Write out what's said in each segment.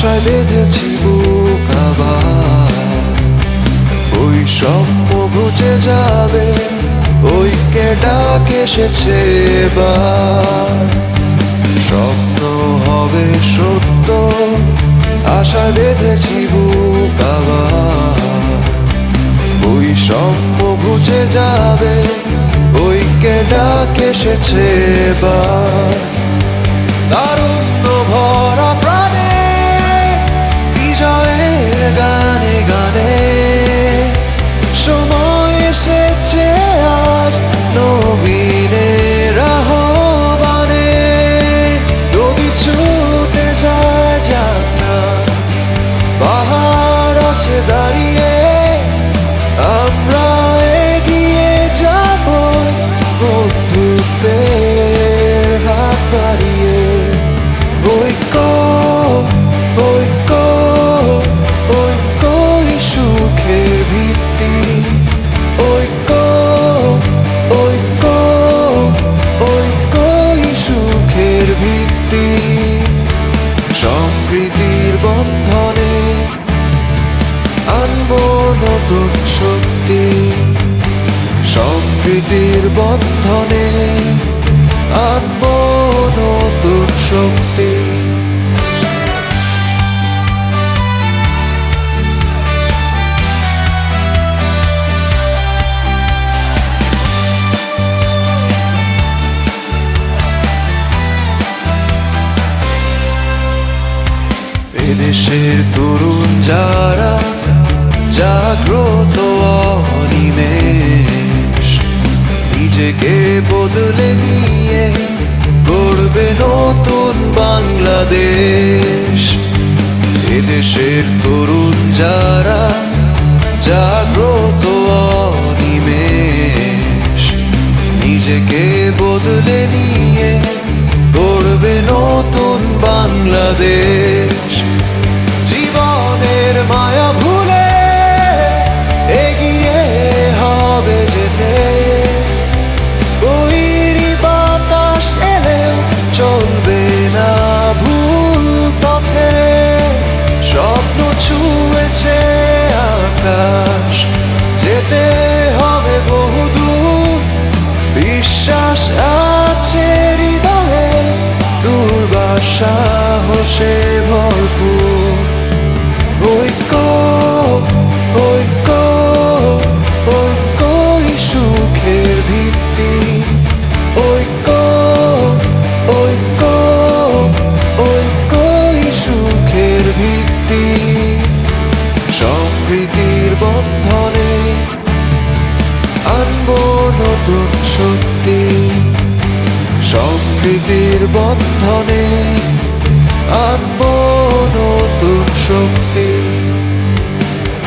আশায় বেঁধেছি ওই স্বপ্ন বুঝে যাবে ওইকে ডাক এসেছে স্বপ্ন হবে সত্য আশা বেঁধেছি ওই স্বপ্ন বুঝে যাবে ওইকে ডাক এসেছে এবার। পাহাড় দাঁড়িয়ে আমরা এগিয়ে যাব বন্ধুত্বের হাত বাড়িয়ে। ঐক্য ঐক্য ঐক্যই সুখের ভিত্তি। ঐক্য ঐক্য ঐক্যই সুখের ভিত্তি। সম্প্রীতির বন্ধনে আনব নতুন শক্তি। সম্প্রীতির বন্ধনে আনব নতুন শক্তি। এদেশের তরুণ যারা জাগ্রত অনিমেষ। নিজেকে বদলে নিয়ে গড়বে নতুন বাংলাদেশ। এদেশের তরুণ যারা জাগ্রত অনিমেষ। নিজেকে বদলে নিয়ে গড়বে নতুন বাংলাদেশ। জীবনের মায়া বিশ্বাস আছে হৃদয়ে দুর্বাসা সাহসে ভরপুর। নতুন শক্তি, সম্প্রীতির বন্ধনে আনব নতুন শক্তি।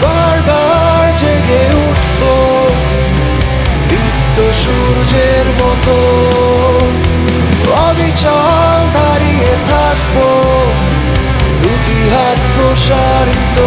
বারবার জেগে উঠবো দীপ্ত সূর্যের মতো। অবিচল দাঁড়িয়ে থাকব, দুটি হাত প্রসারিত।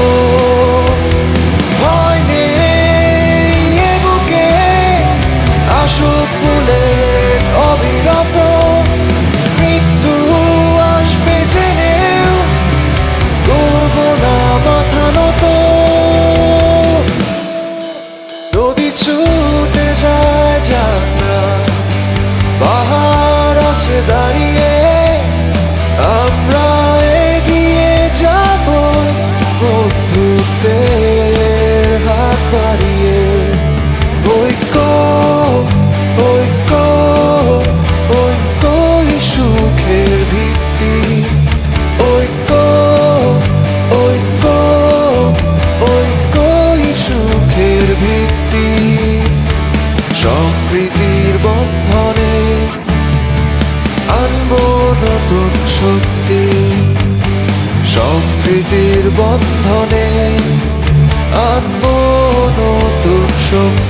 আছে দাঁড়িয়ে আমরা এগিয়ে যাব বন্ধুত্বের হাত বাড়িয়ে। ঐক্য ঐক্য ঐক্যই সুখের ভিত্তি। ঐক্য ঐক্য ঐক্যই সুখের ভিত্তি। সম্প্রীতির বন্ধনে আনব নতুন শক্তি সম্প্রীতির বন্ধনে আনব নতুন শক্তি